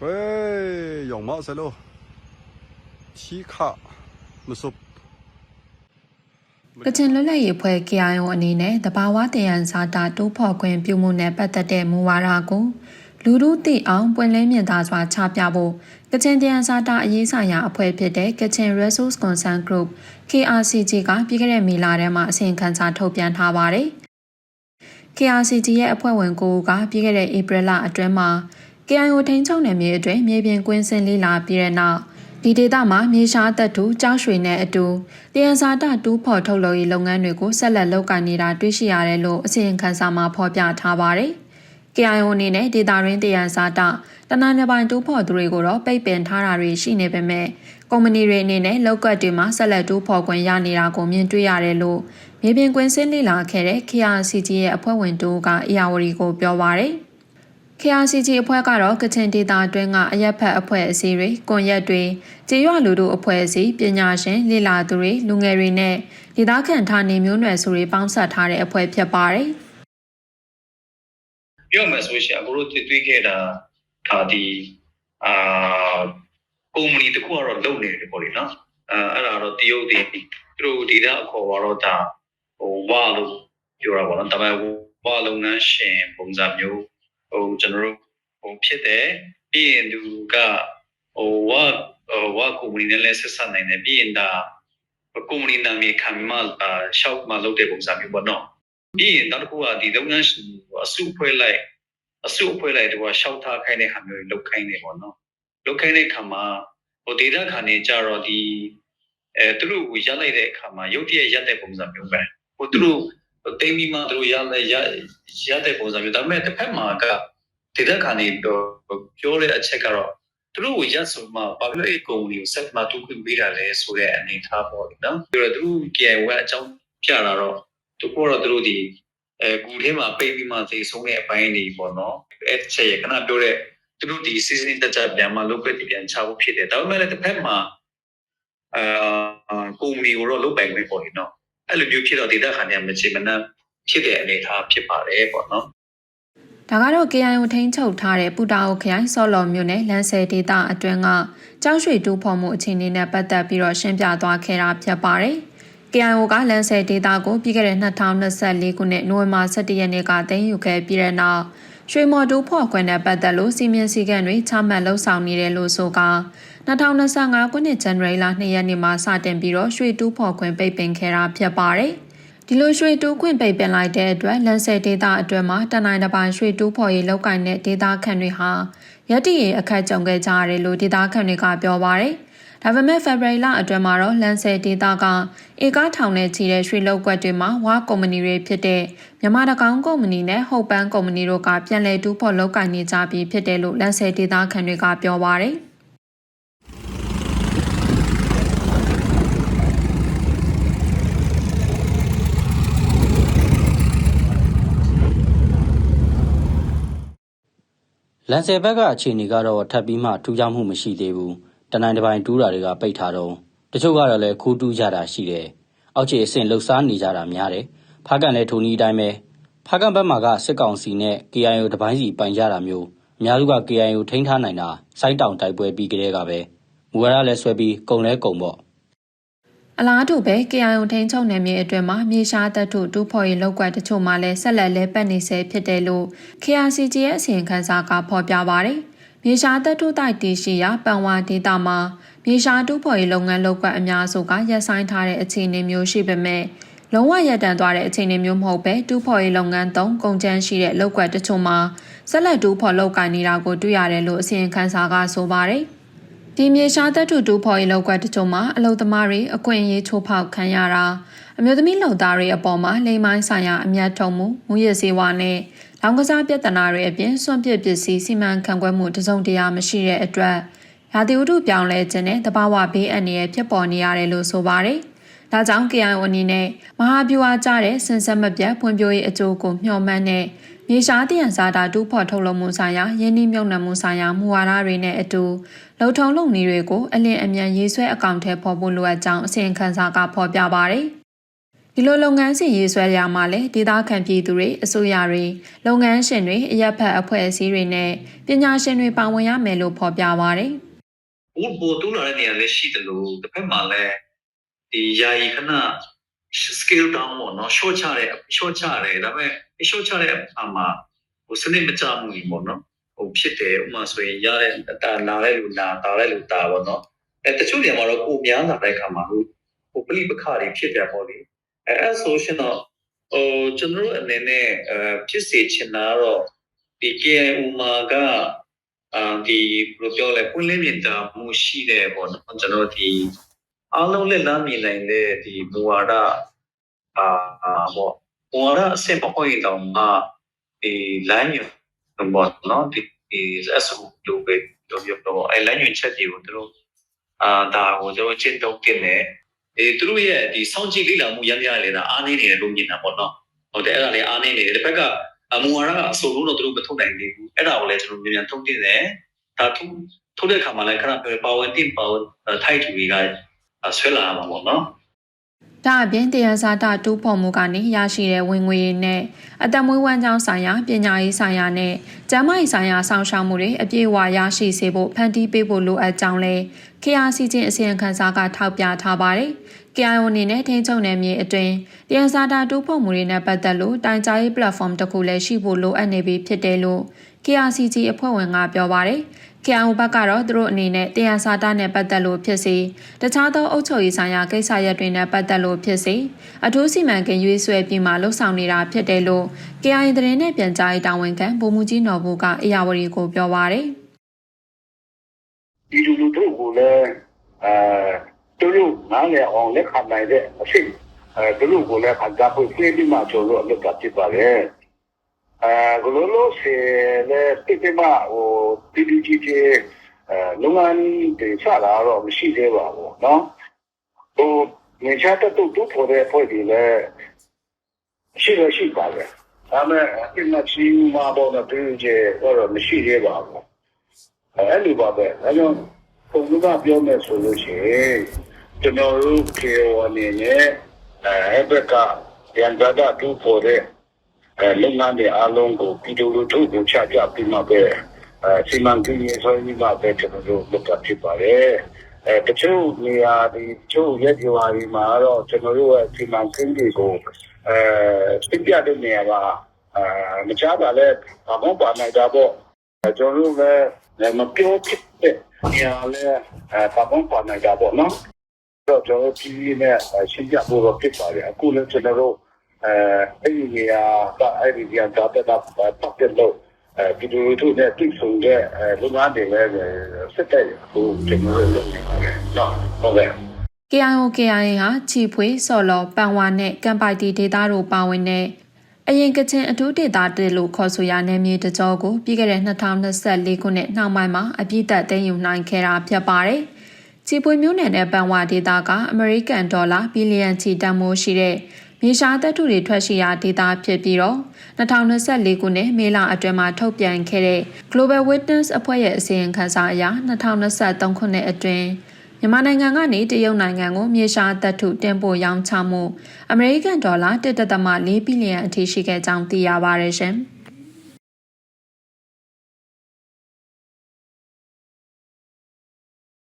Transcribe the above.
喂，有毛噻喽，皮卡，没说。 ကချင်လွတ်လပ်ရေးဖွဲ့ KIO အနေနဲ့တဘာဝတယံဇာတာတိုးဖော်ခွင့်ပြုမှုနဲ့ပတ်သက်တဲ့မူဝါဒကိုလူထုသိအောင်ပွင့်လင်းမြင်သာစွာချပြဖို့ကချင်တယံဇာတာအရေးဆိုင်ရာအဖွဲ့ဖြစ်တဲ့ Kachin Resource Concern Group KRCG ကပြီးခဲ့တဲ့မေလထဲမှာအစီရင်ခံစာထုတ်ပြန်ထားပါတယ်။ KRCG ရဲ့အဖွဲ့ဝင်ကိုကပြီးခဲ့တဲ့ဧပြီလအတွင်းမှာ KIO ထိန်းချုပ်နယ်မြေအတွင်းမြေပြင်ကွင်းစင်လေးလာပြီးတဲ့နောက်ဒီဒေသမှာမြေရှားတပ်ထုကြောက်ရွှေနဲ့အတူတယံဇာတတူးဖော်ထုတ်လုပ်ရေးလုပ်ငန်းတွေကိုဆက်လက်လုပ်ကိုင်နေတာတွေ့ရှိရတယ်လို့အစီရင်ခံစာမှာဖော်ပြထားပါတယ်။ KIO အနေနဲ့ဒေတာရင်းတယံဇာတတနင်္လာပိုင်းတူးဖော်သူတွေကိုတော့ပိတ်ပင်ထားတာတွေရှိနေပေမဲ့ကုမ္ပဏီတွေအနေနဲ့လောက်ကတ်တွေမှာဆက်လက်တူးဖော်ခွင့်ရနေတာကိုမြင်တွေ့ရတယ်လို့မြေပြင်ကွင်းစင်းလေ့လာခဲ့တဲ့ KRCG ရဲ့အဖွဲ့ဝင်တူက ARD ကိုပြောပါရယ် KRCG အဖွဲ့ကတော့ကချင်ဒေတာအတွင်းကအရက်ဖက်အဖွဲ့အစည်းတွေ၊ကွန်ရက်တွေ၊ကျေးရွာလူထုအဖွဲ့အစည်းပညာရှင်လေလာသူတွေလူငယ်တွေနဲ့ဒေသခံဌာနေမျိုးနွယ်စုတွေပေါင်းစပ်ထားတဲ့အဖွဲ့ဖြစ်ပါတယ်။ပြောမယ်ဆိုရှင်အခုတို့တွေ့ခဲ့တာဒါဒီအာကုမ္ပဏီတစ်ခုကတော့လုပ်နေတယ်ပေါ့လေနော်အဲအဲ့ဒါတော့တရုတ်တွေသူတို့ဒေတာအခေါ်တော့ဒါဟိုဝါလို့ပြောတာပေါ့နော်ဒါပေမဲ့ဝါလုပ်ငန်းရှင်ပုံစံမျိုး ဟိုကျွန်တော်တို့ဟိုဖြစ်တယ်ပြီးရင်သူကဟိုဝါဝါကုမ္ပဏီနဲ့လည်းဆက်ဆက်နိုင်တယ်ပြီးရင်ဒါကုမ္ပဏီနာမည်ခံမှအာရှောက်မှလုပ်တဲ့ပုံစံမျိုးပေါ့နော်ပြီးရင်နောက်တစ်ခုကဒီလုပ်ငန်းရှင်ကိုအစုဖွဲ့လိုက်အစုအဖွဲ့လိုက်တော့ရှောက်ထားခိုင်းတဲ့ဟာမျိုးတွေလုပ်ခိုင်းနေပေါ့နော်လုပ်ခိုင်းတဲ့ခါမှာဟိုဒေတာခါနေကြတော့ဒီအဲသူတို့ကိုရက်လိုက်တဲ့အခါမှာရုပ်တရက်ရက်တဲ့ပုံစံမျိုးပဲဟိုသူတို့ တိမ်ပြီးမှသူတို့ရက်လိုက်ရက်ရက်တဲ့ပုံစံမျိုးဒါပေမဲ့တစ်ဖက်မှာကဒေတာခါနေတော့ပြောတဲ့အချက်ကတော့သူတို့ကိုရက်ဆိုမှဘာလို့အဲ့ကုမ္ပဏီကိုဆက်မှတူခွင့်ပေးတာလဲဆိုတဲ့အနေအထားပေါ့နော်ပြီးတော့သူတို့ KI ဝက်အကြောင်းပြတာတော့သူကတော့သူတို့ဒီအဲဂူထဲမှာပိတ်ပြီးမှသေဆုံးတဲ့အပိုင်းတွေပေါ့နော်အဲ့ချက်ရခဏပြောတဲ့သူတို့ဒီ season တက်ကြပြန်မှလုပ်ခွင့်ပြန်ချဖို့ဖြစ်တယ်ဒါပေမဲ့လည်းတစ်ဖက်မှာအာကုမ္ပဏီကိုတော့လုပ်ပိုင်ခွင့်ပေါ့နော် အဲ့လိုမျိုးဖြစ်တော့ဒေတာခါနေမချေမနှံဖြစ်တဲ့အနေအထားဖြစ်ပါတယ်ပေါ့နော်ဒါကတော့ KIO ထိန်းချုပ်ထားတဲ့ပူတာအိုခရိုင်ဆော့လော်မြို့နယ်လမ်းဆယ်ဒေသအတွင်းကကြောက်ရွှေတူးဖော်မှုအခြေအနေနဲ့ပတ်သက်ပြီးတော့ရှင်းပြသွားခဲ့တာဖြစ်ပါတယ်။ KIO ကလမ်းဆယ်ဒေသကိုပြီးခဲ့တဲ့2024ခုနှစ်နိုဝင်ဘာ17ရက်နေ့ကသိမ်းယူခဲ့ပြီးတဲ့နောက်ရွှေမော်တူးဖော်ခွင့်နဲ့ပတ်သက်လို့စီမင်းစည်းကမ်းတွေချမှတ်လှုပ်ဆောင်နေတယ်လို့ဆိုကာ 2025ခုနှစ်ဇန်နဝါရီလ2ရက်နေ့မှာစတင်ပြီးတော့ရွှေတူးဖော်ခွင့်ပိတ်ပင်ခဲ့တာဖြစ်ပါတယ်။ဒီလိုရွှေတူးခွင့်ပိတ်ပင်လိုက်တဲ့အတွက်လန်ဆယ်ဒေတာအတွင်းမှာတနိုင်တစ်ပိုင်းရွှေတူးဖော်ရေးလောက်ကင်တဲ့ဒေတာခန့်တွေဟာရက်တည်ရအခက်ကြုံခဲ့ကြရတယ်လို့ဒေတာခန့်တွေကပြောပါရယ်။ဒါပေမဲ့ဖေဖော်ဝါရီလအတွင်းမှာတော့လန်ဆယ်ဒေတာကဧကထောင်နဲ့ချီတဲ့ရွှေလောက်ကွက်တွေမှာဝါကုမ္ပဏီတွေဖြစ်တဲ့မြန်မာတကောင်းကုမ္ပဏီနဲ့ဟုတ်ပန်းကုမ္ပဏီတို့ကပြန်လည်တူးဖော်လောက်ကင်နေကြပြီးဖြစ်တယ်လို့လန်ဆယ်ဒေတာခန့်တွေကပြောပါရယ်။ လန်ဆယ်ဘက်ကအခြေအနေကတော့ထပ်ပြီးမှထူးခြားမှုမရှိသေးဘူးတနိုင်တစ်ပိုင်းတူးတာတွေကပိတ်ထားတော့တချို့ကတော့လည်းခိုးတူးကြတာရှိတယ်အောက်ခြေအဆင့်လှုပ်ရှားနေကြတာများတယ်ဖားကန်လည်းထိုနည်းအတိုင်းပဲဖားကန်ဘက်မှာကစစ်ကောင်စီနဲ့ KIO တပိုင်းစီပိုင်ကြတာမျိုးအများစုက KIO ထိန်းထားနိုင်တာစိုက်တောင်တိုက်ပွဲပြီးကြတဲ့ကပဲမူဝါဒလည်းဆွဲပြီးကုံလဲကုံပေါ့ အလားတူပဲ KIO ထိန်းချုပ်နယ်မြေအတွင်းမှာမြေရှားတပ်ထုတူးဖော်ရေးလောက်ကွက်တချို့မှလည်းဆက်လက်လဲပတ်နေဆဲဖြစ်တယ်လို့ KRCG ရဲ့အစီရင်ခံစာကဖော်ပြပါတယ်။မြေရှားတပ်ထုတိုက်တီရှိရာပန်ဝါဒေတာမှာမြေရှားတူးဖော်ရေးလုပ်ငန်းလောက်ကွက်အများစုကရပ်ဆိုင်းထားတဲ့အခြေအနေမျိုးရှိပေမဲ့လုံးဝရပ်တန့်သွားတဲ့အခြေအနေမျိုးမဟုတ်ပဲတူးဖော်ရေးလုပ်ငန်းသုံးကုန်ကျန်းရှိတဲ့လောက်ကွက်တချို့မှာဆက်လက်တူးဖော်လုပ်ကိုင်နေတာကိုတွေ့ရတယ်လို့အစီရင်ခံစာကဆိုပါတယ်။ ဒီမြေရှားတပ်ထုတူဖော်ရေးလောက်ကွက်တချို့မှာအလုံသမားတွေအခွင့်အရေးချိုးဖောက်ခံရတာအမျိုးသမီးလုံသားတွေအပေါ်မှာလိမ်မိုင်းဆိုင်ရာအမျက်ထုံမှုမူရစေဝါနဲ့လောင်ကစားပြဿနာတွေအပြင်စွန့်ပစ်ပစ္စည်းစီမံခန့်ခွဲမှုတစုံတရာမရှိတဲ့အတွက်ရာသီဥတုပြောင်းလဲခြင်းနဲ့တဘာဝဘေးအန္တရာယ်ဖြစ်ပေါ်နေရတယ်လို့ဆိုပါတယ်။ဒါကြောင့် KIO အနေနဲ့မဟာဗျူဟာကျတဲ့စင်ဆက်မပြတ်ဖွံ့ဖြိုးရေးအကျိုးကိုမျှော်မှန်းတဲ့ မြေရှားတယံဇာတာတူးဖော်ထုတ်လုပ်မှုဆိုင်ရာယင်းနှိမ့်မြုပ်နှံမှုဆိုင်ရာမူဝါဒတွေနဲ့အတူလုံထုံလုံနည်းတွေကိုအလင်းအမြန်ရေးဆွဲအကောင့်ထဲပေါ်ဖို့လိုအပ်ကြောင်းအစီရင်ခံစာကဖော်ပြပါရယ်ဒီလိုလုပ်ငန်းစဉ်ရေးဆွဲရမှာလဲဒေသခံပြည်သူတွေအစိုးရတွေလုပ်ငန်းရှင်တွေအရက်ဖက်အဖွဲ့အစည်းတွေနဲ့ပညာရှင်တွေပါဝင်ရမယ်လို့ဖော်ပြပါရယ်ဘူးပိုတူးလာတဲ့နေရာလည်းရှိတယ်လို့တစ်ဖက်မှာလည်းဒီယာယီခဏ scale down ပေါ့နော် short ချတဲ့ short ချတယ်ဒါပေမဲ့ short ချတဲ့အခါမှာဟိုစနစ်မကျမှုကြီးပေါ့နော်ဟိုဖြစ်တယ်ဥပမာဆိုရင်ရတဲ့တာနာတဲ့လူနာတာတဲ့လူတာပေါ့နော်အဲတချို့နေရာမှာတော့ကိုများလာတဲ့အခါမှာဟိုဟိုပလိပခါတွေဖြစ်တယ်ပေါ့လေအဲအဲဆိုရှင်တော့ဟိုကျွန်တော်တို့အနေနဲ့အဲဖြစ်စေချင်တာတော့ဒီ KNU မှာကအာဒီဘယ်လိုပြောလဲပွင့်လင်းမြင်သာမှုရှိတဲ့ပေါ့နော်ကျွန်တော်ဒီအားလုံးလက်လမ်းမြင်နိုင်တဲ့ဒီမူဝါဒအာအာပေါ့မူ ဝါဒအဆင့်မဟုတ်ရင်တော့မှဒီ line ညပေါ့နော်ဒီဒီ SO လိုပဲပြောပြောတော့အဲ line ညချက်တွေကိုသူတို့အာဒါကိုကျွန်တော်ချစ်တော့တင်တယ်အဲသူတို့ရဲ့ဒီစောင့်ကြည့်လေ့လာမှုရမ်းရလေတာအားနေနေတယ်လို့မြင်တာပေါ့နော်ဟုတ်တယ်အဲ့ဒါလည်းအားနေနေတယ်တစ်ဖက်ကအမူဝါဒကအဆိုလို့တော့သူတို့မထုတ်နိုင်သေးဘူးအဲ့ဒါကိုလည်းကျွန်တော်မြန်မြန်ထုတ်တင်တယ်ဒါထုတ်ထုတ်တဲ့ခါမှာလည်းခဏပြောပါဝင်တင်ပါဝင်ထိုက်တူတွေကဆွဲလာမှာပေါ့နော် ဒါအပြင်တရားစာတတူးဖော်မှုကနေရရှိတဲ့ဝင်ငွေတွေနဲ့အတမွေးဝမ်းကြောင်းဆိုင်ရာပညာရေးဆိုင်ရာနဲ့ကျန်းမာရေးဆိုင်ရာဆောင်ရှောက်မှုတွေအပြည့်အဝရရှိစေဖို့ဖန်တီးပေးဖို့လိုအပ်ကြောင်းလဲ KRC ချင်းအစီရင်ခံစာကထောက်ပြထားပါတယ်။ KIO အနေနဲ့ထိန်းချုပ်နယ်မြေအတွင်းတရားစာတတူးဖော်မှုတွေနဲ့ပတ်သက်လို့တိုင်ကြားရေး platform တစ်ခုလည်းရှိဖို့လိုအပ်နေပြီဖြစ်တယ်လို့ KRCG အဖွဲ့ဝင်ကပြောပါတယ်။ KIO ဘက်ကတော့သူတို့အနေနဲ့တရားစာတနဲ့ပတ်သက်လို့ဖြစ်စေတခြားသောအုပ်ချုပ်ရေးဆိုင်ရာကိစ္စရပ်တွေနဲ့ပတ်သက်လို့ဖြစ်စေအထူးစီမံကိန်းရွေးဆွဲပြီးမှလှုပ်ဆောင်နေတာဖြစ်တယ်လို့ KIA သတင်းနဲ့ပြန်ကြားရေးတာဝန်ခံဗိုလ်မှူးကြီးနော်ဘူးကအေယာဝတီကိုပြောပါတယ်ဒီလူလူတို့ကိုလည်းအဲသူတို့နားလည်အောင်လက်ခံနိုင်တဲ့အဖြစ်အဲသူတို့ကိုလည်းခံစားဖို့ပြေးပြီးမှကျွန်တော်တို့အလုပ်ကဖြစ်ပါလေအဲ ဂလိုလိုစီလည်းပြပြမဟို PPGG အဲလုံငန်းတွေစလာတော့မရှိသေးပါဘူးเนาะဟိုနေချတဲ့တူတူပေါ်တဲ့ဖွဲ့ဒီလည်းရှိရရှိပါပဲဒါပေမဲ့အပြင်မှာချီမှာပေါ်တော့ PPG တော့မရှိသေးပါဘူး အဲ့လိုပါပဲအဲကြောင့်ပုံကပြောမယ်ဆိုလို့ရှိရင်ကျွန်တော်တို့ကေဝအနေနဲ့အဲဘက်ကရန်ကြတာတူဖို့တဲ့ အဲလုပ်ငန်းတွေအားလုံးကိုပြည်သူလူထုကိုချပြပြီးမှပဲအဲစီမံကိန်းရေးဆွဲပြီးမှပဲကျွန်တော်တို့လုပ်တာဖြစ်ပါတယ်အဲတချို့နေရာဒီတချို့ရက်ရွာတွေမှာတော့ကျွန်တော်တို့ရဲ့စီမံကိန်းတွေကိုအဲပြပြတဲ့နေရာကအဲမချပါလဲဘာမှပါနိုင်တာပေါ့ကျွန်တော်တို့လည်းမပြောဖြစ်တဲ့နေရာလဲအဲပပန်းပါနေတာပေါ့နော်တော့ကျွန်တော်ပြည်နဲ့ရှင်းပြဖို့တော့ဖြစ်ပါတယ်အခုလည်းကျွန်တော်တို့ အဲအဲ့ဒီနေရာကအဲ့ဒီနေရာကတက်တာပတ်သက်လို့အဲဒီလိုတို့နဲ့တိစုံတဲ့လူငန်းတွေလည်းစစ်တဲ့ဟိုကျွန်တော်တို့လုပ်နေပါတယ်နော်ဟုတ်ကဲ့ KIO KIA ဟာချီဖွေစော်လော်ပန်ဝါနဲ့ကမ်ပိုက်တီဒေတာတို့ပါဝင်တဲ့အရင်ကချင်အထူးဒေတာတေလို့ခေါ်ဆိုရနယ်မြေတကြောကိုပြီးခဲ့တဲ့2024ခုနှစ်နှောင်းပိုင်းမှာအပြည့်သက်သိမ်းယူနိုင်ခဲ့တာဖြစ်ပါတယ်။ချီပွေမျိုးနယ်နဲ့ပန်ဝါဒေတာကအမေရိကန်ဒေါ်လာဘီလီယံချီတန်မိုးရှိတဲ့ မြေရှားတပ်ထုတွေထွက်ရှိရာဒေတာဖြစ်ပြီးတော့2024ခုနှစ်မေလအတွင်းမှာထုတ်ပြန်ခဲ့တဲ့ Global Witness အဖွဲ့ရဲ့အစီရင်ခံစာအရ2023ခုနှစ်အတွင်းမြန်မာနိုင်ငံကနေတရုတ်နိုင်ငံကိုမြေရှားတပ်ထုတင်ပို့ရောင်းချမှုအမေရိကန်ဒေါ်လာ1.4ဘီလီယံအထိရှိခဲ့ကြောင်းသိရပါတယ်ရှင်။